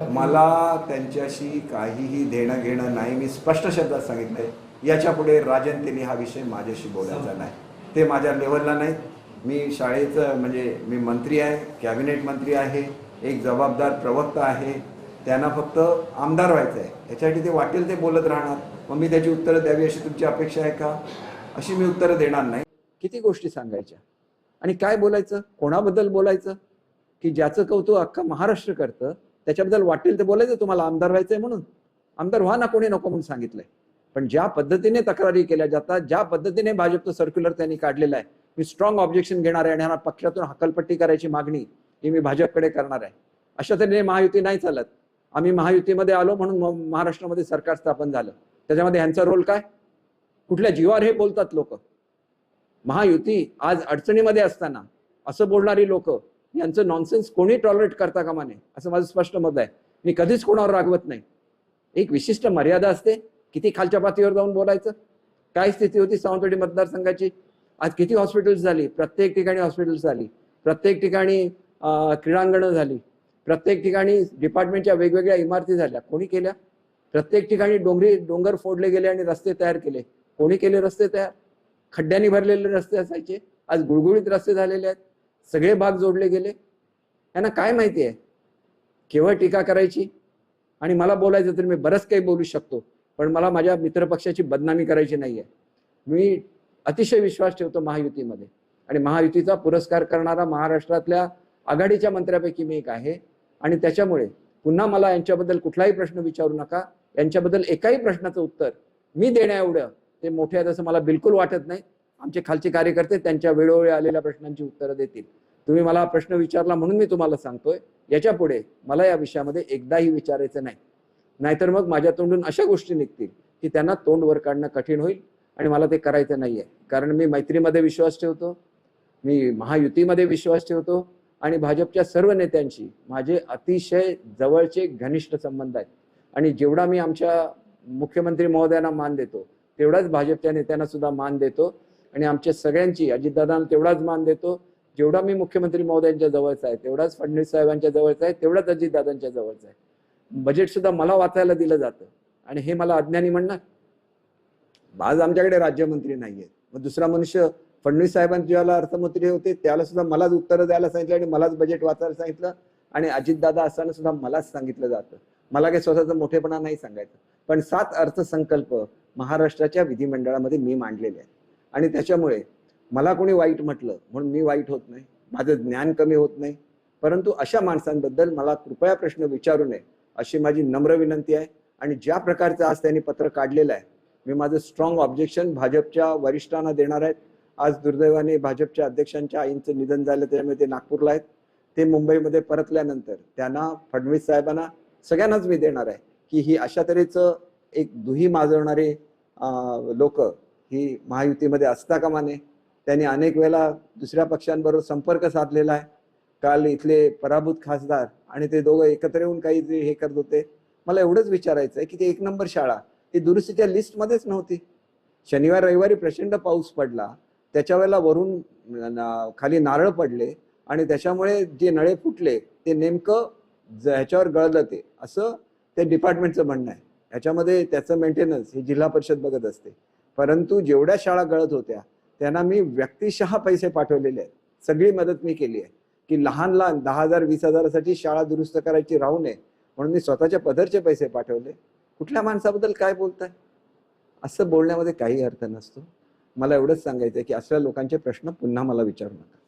मला त्यांच्याशी काहीही देणं घेणं नाही मी स्पष्ट शब्दात सांगितलंय. याच्यापुढे राजनतेने हा विषय माझ्याशी बोलायचा नाही. ते माझ्या लेवलला नाहीत. मी शाळेचं म्हणजे मी मंत्री आहे कॅबिनेट मंत्री आहे एक जबाबदार प्रवक्ता आहे. त्यांना फक्त आमदार व्हायचं आहे याच्यासाठी ते वाटेल ते बोलत राहणार. मग मी त्याची उत्तरं द्यावी अशी तुमची अपेक्षा आहे का? अशी मी उत्तरं देणार नाही. किती गोष्टी सांगायच्या? आणि काय बोलायचं? कोणाबद्दल बोलायचं? की ज्याचं कौतुक अख्खा महाराष्ट्र करतं त्याच्याबद्दल वाटेल ते बोलायचं तुम्हाला आमदार व्हायचंय म्हणून. आमदार व्हा ना कोणी नको म्हणून सांगितलंय. पण ज्या पद्धतीने तक्रारी केल्या जातात ज्या पद्धतीने भाजपचं सर्क्युलर त्यांनी काढलेलं आहे मी स्ट्रॉंग ऑब्जेक्शन घेणार आहे आणि ह्या पक्षातून हकलपट्टी करायची मागणी ही मी भाजपकडे करणार आहे. अशा तऱ्हेने महायुती नाही चालत. आम्ही महायुतीमध्ये आलो म्हणून महाराष्ट्रामध्ये सरकार स्थापन झालं. त्याच्यामध्ये ह्यांचा रोल काय? कुठल्या जीवावर हे बोलतात लोक? महायुती आज अडचणीमध्ये असताना असं बोलणारी लोक यांचं नॉनसेन्स कोणी टॉलरेट करता कामा नये? असं माझं स्पष्ट मत आहे. मी कधीच कोणावर रागवत नाही. एक विशिष्ट मर्यादा असते किती खालच्या पातळीवर जाऊन बोलायचं? काय स्थिती होती सावंतवाडी मतदारसंघाची? आज किती हॉस्पिटल्स झाली? प्रत्येक ठिकाणी हॉस्पिटल्स झाली. प्रत्येक ठिकाणी क्रीडांगणं झाली. प्रत्येक ठिकाणी डिपार्टमेंटच्या वेगवेगळ्या इमारती झाल्या. कोणी केल्या? प्रत्येक ठिकाणी डोंगरी डोंगर फोडले गेले आणि रस्ते तयार केले. कोणी केले रस्ते तयार? खड्ड्यांनी भरलेले रस्ते असायचे. आज गुळगुळीत रस्ते झालेले आहेत. सगळे भाग जोडले गेले. यांना काय माहिती आहे? केवळ टीका करायची? आणि मला बोलायचं तर मी बरंच काही बोलू शकतो पण मला माझ्या मित्रपक्षाची बदनामी करायची नाही आहे मी अतिशय विश्वास ठेवतो महायुतीमध्ये. आणि महायुतीचा पुरस्कार करणारा महाराष्ट्रातल्या आघाडीच्या मंत्र्यापैकी मी एक आहे. आणि त्याच्यामुळे पुन्हा मला यांच्याबद्दल कुठलाही प्रश्न विचारू नका. यांच्याबद्दल एकाही प्रश्नाचं उत्तर मी देण्याएवढं ते मोठे आहेत असं मला बिलकुल वाटत नाही. आमचे खालचे कार्यकर्ते त्यांच्या वेळोवेळी आलेल्या प्रश्नांची उत्तरं देतील. तुम्ही मला प्रश्न विचारला म्हणून मी तुम्हाला सांगतोय. याच्यापुढे मला या विषयामध्ये एकदाही विचारायचं नाही. नाहीतर मग माझ्या तोंडून अशा गोष्टी निघतील की त्यांना तोंड वर काढणं कठीण होईल आणि मला ते करायचं नाहीये. कारण मी मैत्रीमध्ये विश्वास ठेवतो मी महायुतीमध्ये विश्वास ठेवतो आणि भाजपच्या सर्व नेत्यांशी माझे अतिशय जवळचे घनिष्ठ संबंध आहेत. आणि जेवढा मी आमच्या मुख्यमंत्री महोदयांना मान देतो तेवढाच भाजपच्या नेत्यांना सुद्धा मान देतो. आणि आमच्या सगळ्यांची अजितदादांना तेवढाच मान देतो. जेवढा मी मुख्यमंत्री महोदयांच्या जवळचा आहे तेवढाच फडणवीस साहेबांच्या जवळचा आहे तेवढाच अजितदादांच्या जवळचा आहे. बजेट सुद्धा मला वाचायला दिलं जातं. आणि हे मला अज्ञानी म्हणणार. आज आमच्याकडे राज्यमंत्री नाहीये. मग दुसरा मनुष्य फडणवीस साहेबांचे ज्याला अर्थमंत्री होते त्याला सुद्धा मलाच उत्तरं द्यायला सांगितलं आणि मलाच बजेट वाचायला सांगितलं. आणि अजितदादा असताना सुद्धा मलाच सांगितलं जातं. मला काही स्वतःचा मोठेपणा नाही सांगायचं. पण सात अर्थसंकल्प महाराष्ट्राच्या विधिमंडळामध्ये मी मांडलेले आहेत. आणि त्याच्यामुळे मला कोणी वाईट म्हटलं म्हणून मी वाईट होत नाही. माझं ज्ञान कमी होत नाही. परंतु अशा माणसांबद्दल मला कृपया प्रश्न विचारू नये अशी माझी नम्र विनंती आहे. आणि ज्या प्रकारचं आज त्यांनी पत्र काढलेलं आहे मी माझं स्ट्रॉंग ऑब्जेक्शन भाजपच्या वरिष्ठांना देणार आहेत आज दुर्दैवाने भाजपच्या अध्यक्षांच्या आईंचं निधन झालं त्यामुळे ते नागपूरला आहेत. ते मुंबईमध्ये परतल्यानंतर त्यांना फडणवीस साहेबांना सगळ्यांनाच मी देणार आहे की ही अशा तऱ्हेचं एक दुही माजवणारे लोक ही महायुतीमध्ये असता कामा नये त्यांनी अनेक वेळेला दुसऱ्या पक्षांबरोबर संपर्क साधलेला आहे. काल इथले पराभूत खासदार आणि ते दोघं एकत्र येऊन काही हे करत होते मला एवढंच विचारायचं आहे की ते एक नंबर शाळा ती दुरुस्तीच्या लिस्टमध्येच नव्हती. शनिवार रविवारी प्रचंड पाऊस पडला. त्याच्या वेळेला वरून खाली नारळ पडले आणि त्याच्यामुळे जे नळे फुटले ते नेमकं ज- ह्याच्यावर गळलं ते. असं ते डिपार्टमेंटचं म्हणणं आहे. ह्याच्यामध्ये त्याचं मेंटेनन्स ही जिल्हा परिषद बघत असते. परंतु जेवढ्या शाळा गळत होत्या त्यांना मी व्यक्तिशः पैसे पाठवलेले आहेत. सगळी मदत मी केली आहे. की लहान लहान दहा हजार वीस हजारासाठी शाळा दुरुस्त करायची राहू नये म्हणून मी स्वतःच्या पदरचे पैसे पाठवले. कुठल्या माणसाबद्दल काय बोलताय? असं बोलण्यामध्ये काही अर्थ नसतो. मला एवढंच सांगायचं आहे की असल्या लोकांचे प्रश्न पुन्हा मला विचारू नका.